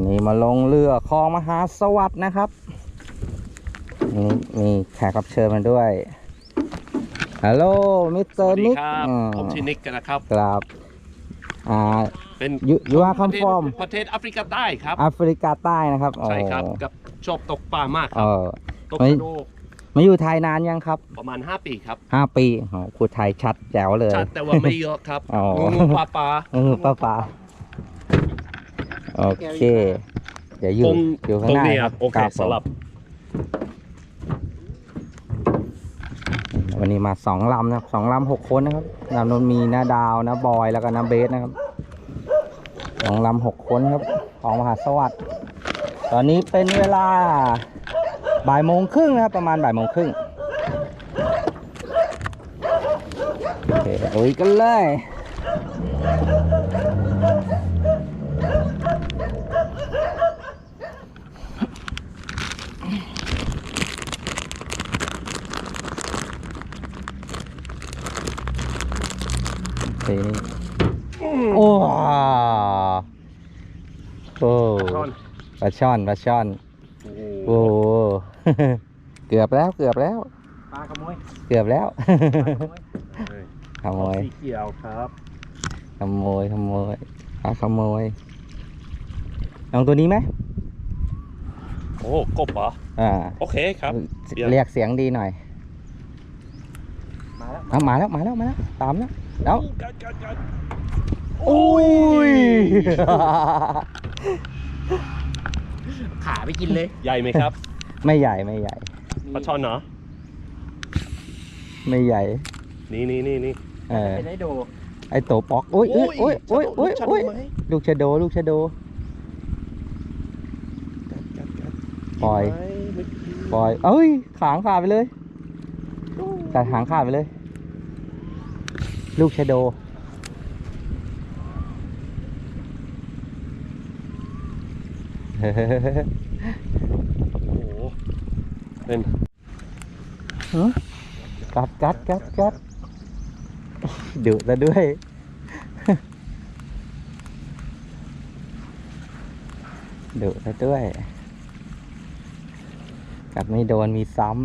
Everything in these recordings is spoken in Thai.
วันนี้มาลงเรือคลองมหาสวัสดิ์นะครับนี่มีแขกรับเชิญมาด้วยฮัลโหลมิสเตอสวัร์สดีนิกครับอืมผมชื่อนิกนะครับครับอ่าเป็น You- you are ประเทศ come from? ประเทศแอฟริกาใต้ครับแอฟริกาใต้นะครับใช่ครับโอ้กับชอบตกปลามากคเอรับอตกไม่กระโดดมาอยู่ไทยนานยังครับ ประมาณ 5 ปีครับห้าปีโอ้พูดไทยชัดแจ๋วเลย ชัดแต่ว่าไม่เยอะครับอ๋องูปลาปลาเออป้าป้า โอเคเดี๋ยวอยู่ตรงอยู่ข้าตงรงหน้านี้คครัรับบโอเคครับผมสลับ วันนี้มาสองลำนะครับสองลำหกคนนะครับลำนนมีนาดาวนะบอยแล้วก็นาเบสนะครับสองลำหกคนครับ ของมหาสวัสดิ์ตอนนี้เป็นเวลาบ่ายโมงครึ่งนะครับ ประมาณบ่ายโมงครึ่งโอเคลุยกันเลย โอเคโอ้โอ้ช่อนปลาช่อนปลาช่อน โอ้โอ้เกือบแล้วเกือบแล้วปลาขโมยเกือบแล้วปลาขโมยขโมยสีเขียวครับขโมยขโมยปลาขโมยลองตัวนี้ไหมโอ้กบเหรออ่าโอเคครับเดี๋ยวเรียกเสียงดีหน่อย มาแล้วเอามาแล้วมาแล้วมาแล้วตามแล้ว แล้วกัดกัดกัดโอ้ยขาไปกินเลย ใหญ่ไหมครับไม่ใหญ่ไม่ใหญ่ ปลาช่อนเนาะไม่ใหญ่ นี่นี่นี่นี่เออเป็นไอโดไอโตป๊อกโอ้ยโอ้ยโอ้ยโอ้ยโอ้ยโอ้ยชัดไหมลูกชะโดลูกชะโดกัดกัดกัดปล่อยไม่ไม่ปล่อย เอ้ยขางขาดไปเลยกัดหางขาดไปเลย ลูกชะโด โอ้โหเป็นกัดกัดกัดกัดดุซะด้วย ดุซะด้วย กัดไม่โดนมีซ้ำ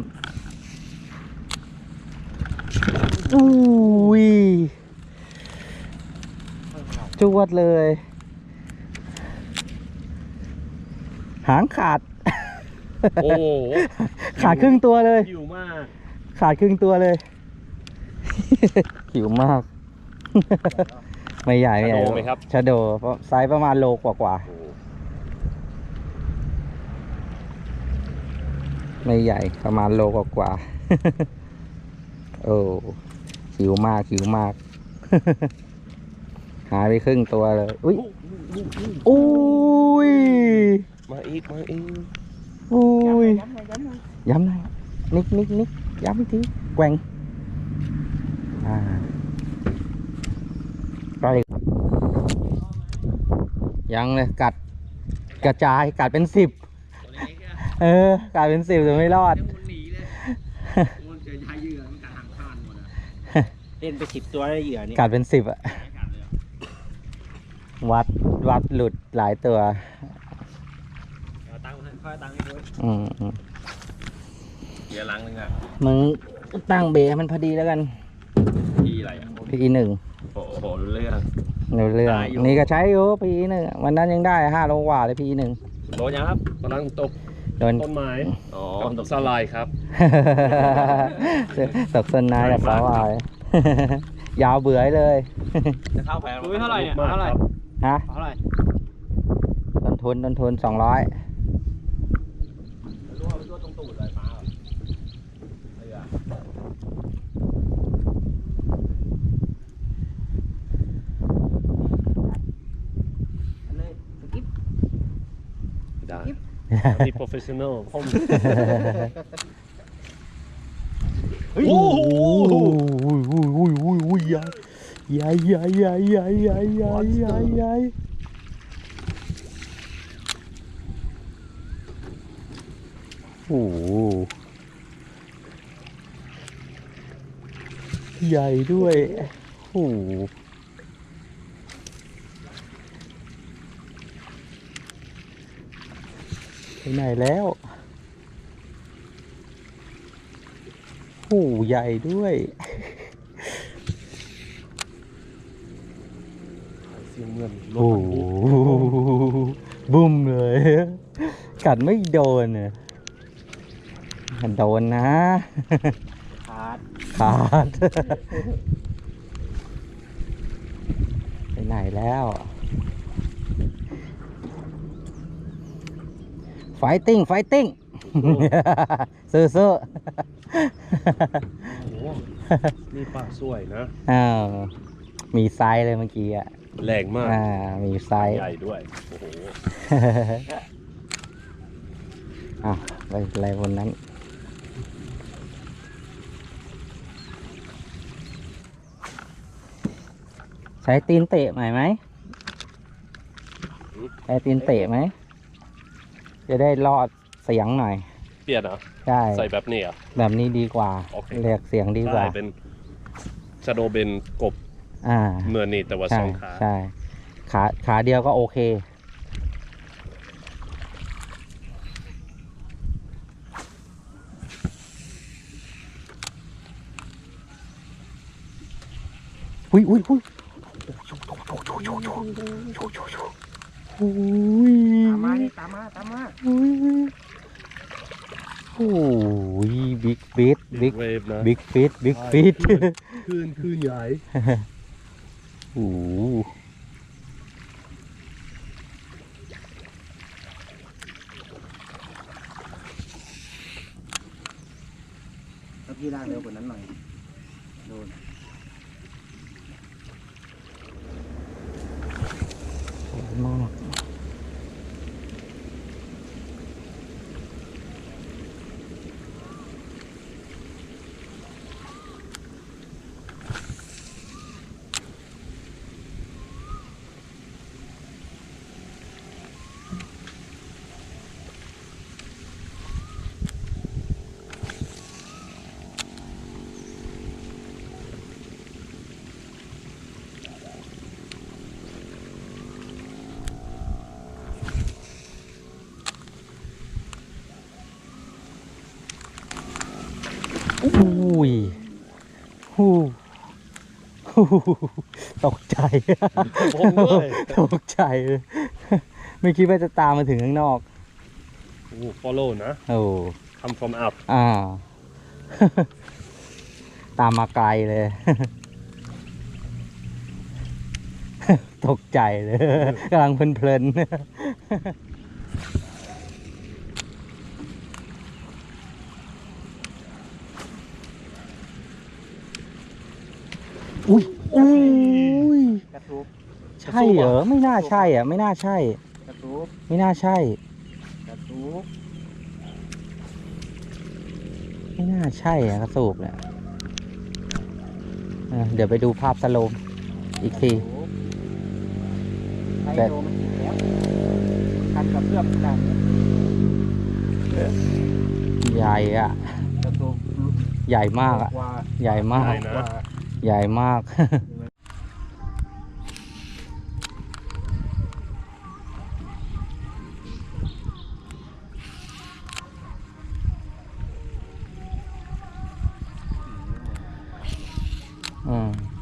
อุ้ย จวดเลย หางขาด โอ้โหขาดครึ่งตัวเลย หิวมาก ขาดครึ่งตัวเลย หิวมาก ไม่ใหญ่ไม่ใหญ่ชะโดไหมครับ ชะโดเพราะไซส์ประมาณโลกว่ากว่าโอ้โหๆไม่ใหญ่ประมาณโลกว่ากว่าๆ โอ้หิวมากหิวมากหายไปครึ่งตัวเลย อุ้ยอุ้ย มาอีก มาอีกอุ้ย ย้ำหน่อยย้ำหน่อยย้ำหน่อยนิกนิกนิกย้ำอีกทีแกว่งอ่าไปยังเลยกัดกระจายกัดเป็นสิบเออกัดเป็นสิบแต่ไม่รอดมันหนีเลยมันเจอชายเหยื่อมันกัดหางพานหมดอะเล่นไปสิบตัวได้เหยื่อนี่กัดเป็นสิบอะ วัดวัดหลุดหลายตัวเอาตังค์ให้ค่อยเอาตังค์ให้ด้วยอืมอืมเดี๋ยวลังนึงอะมึงตั้งเบรให้มันพอดีแล้วกันทีอะไรอะพีหนึ่งโอ้โหรู้เรื่องในเรื่อง ได้อยู่ นี่ก็ใช้อยู่พีหนึ่งวันนั้นยังได้ห้าโลกว่าเลยพีหนึ่งโดนยังครับกำลังตกโดน ต้นไม้อ๋อตกสลายครับ ตกสนายกับสาววาย ยาวเบื่อเลยจะเข้าไปรู้เท่าไหร่เนี่ยเท่าไหร่ ฮะเท่าไหร่ต้นทุนต้นทุนสองร้อยรู้ว่าตัวตรงตูดเลยมาเรือเลยสกิปได้ที่ professional ผมโอ้ Jai, jai, jai, jai, jai, jai, jai, jai. Oh. ใหญ่ด้วย โอ้ไปไหนแล้ว โอ้ใหญ่ด้วย งเหมือนรถโอ้บรรทุกบุ้มเลย กัดไม่โดนอะโดนนะ ขาดขาด ไปไหนแล้ว ไฟติ้ง ไฟติ้งซื้อซื้อโอ้โหนี่ปลาสวยนะ อ้าว มีไซส์เลยเมื่อกี้อะ แรงมาก อ่า มีไซส์ใหญ่ด้วย โอ้โหอ้าวไปอะไรบนนั้น ใช้ตีนเตะใหม่ไหมใช้ตีนเตะไหม จะได้รอดเสียงหน่อย เปลี่ยนเหรอ ใช่ ใส่แบบนี้เหรอะแบบนี้ดีกว่าโอเคเรียกเสียงดีกว่าได้เป็นชาโดเป็นกบ อ่าเหมือนนี่แต่ว่าสใช่องขาใช่ขาขาเดียวก็โอเค อุ้ยอุ้ยอุ้ยอุ้ยตามมานี่ตามมาตามมาอุ้ยโอ้ยบิ๊กฟิตบิ๊กเวฟนะบิ๊กฟิตบิ๊กฟิตคืนคืนใหญ่ โอ้โหแล้วพี่ลากเร็วกว่านั้นหน่อย ตกใจโอ้ย ตกใจเลยไม่คิดว่าจะตามมาถึงข้างนอก โอ้ follow นะ โอ้ come from up อ่า ตามมาไกลเลย ตกใจเลยกำลังเพลินๆ อุ้ยอุ้ยกระทุบใช่เหรอไม่น่าใช่อะ ไม่น่าใช่ กระทุบไม่น่าใช่ กระทุบไม่น่าใช่อะกระสูบเนี่ยเออเดี๋ยวไปดูภาพสโลมอีกที ไฮแต่โดมันติดแล้วคันกับเพื่อมขนาดนี้ใหญ่อะกระทุบใหญ่มากอะกว่าใหญ่มากใหญ่นะ ใหญ่มากอืม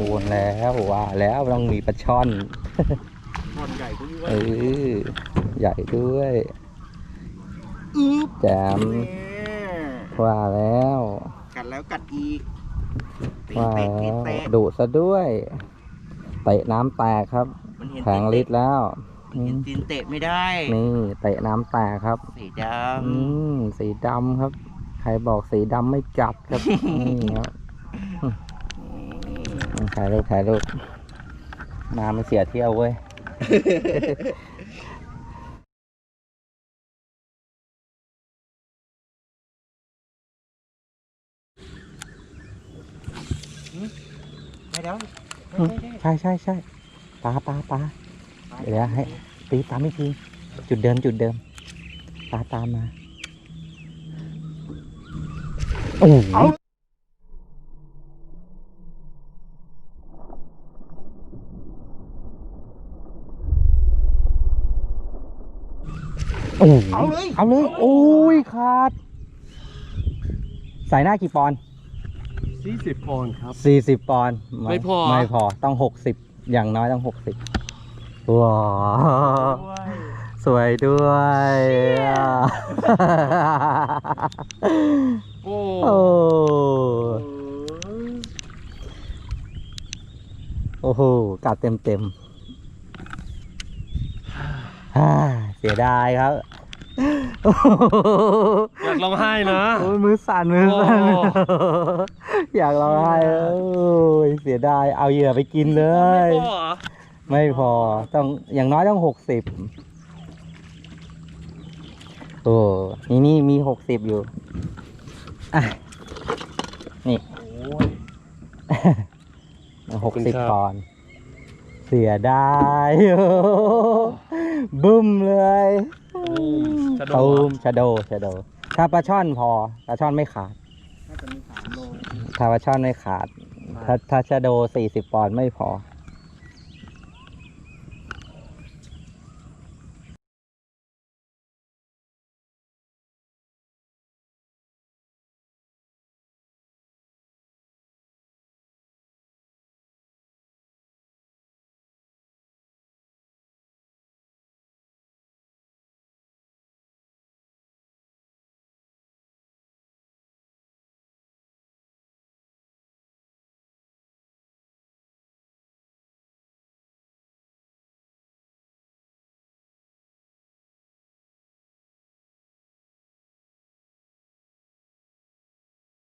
โดนแล้วว่าแล้วต้องมีปลาช่อนท่อนใหญ่ด้วยเออใหญ่ด้วยอึ๊บแจมนี่ว่าแล้ว กัดแล้วกัดอีกเตะว่าเตะแล้เตะวเตะดุซะด้วยเตะน้ำแตกครับมันเห็นแผงลิตรแล้วมันเห็นตีนเตะไม่ได้ นี่เตะน้ำแตกครับ สีดอืมสีดำครับ ใครบอกสีดำไม่จับครับนี่ครับอืม ถ่ายรูปถ่ายรูปมาไม่เสียเที่ยวเว้ยได้ไม่ไใช่ใช่ใช่ปลาปลาปลาเดี๋ยวให้ตีตามไม่ทีจุดเดิมจุดเดิมปลาตามมาโอ้ โหโอ้โหเอาเลย เอาเลย โอ้ยขาดใส่หน้ากี่ปอนด์สี่สิบปอนด์ครับ สี่สิบปอนด์ไม่พอ ไม่พอ ต้องหกสิบ อย่างน้อยต้องหกสิบว้าว สวยด้วยอะโอ้โอ้โอ้โหกัดเต็มเต็มๆฮ่า เสียดายครับโอ้โหอยากร้องไห้นะ โอ้ยมือสั่นมือสั่นโอ้ อยากร้องไห้เอ้ยเสียดายเอาเหยื่อไปกินเลย ไม่พอเหรอไม่พอต้องอย่างน้อยต้องหกสิบโอ้นี่นี่มีหกสิบอยู่อะนี่หกสิบปอนด์ เสียดายโอ้บึ้มเลยชะโดตูเหรอมชะโดชะโด ถ้าปลาช่อนพอปลาช่อนไม่ขาด น่าจะมีสามโลถ้าปลาช่อนไม่ขาด ถ้าถ้าชะโดสี่สิบปอนด์ไม่พอ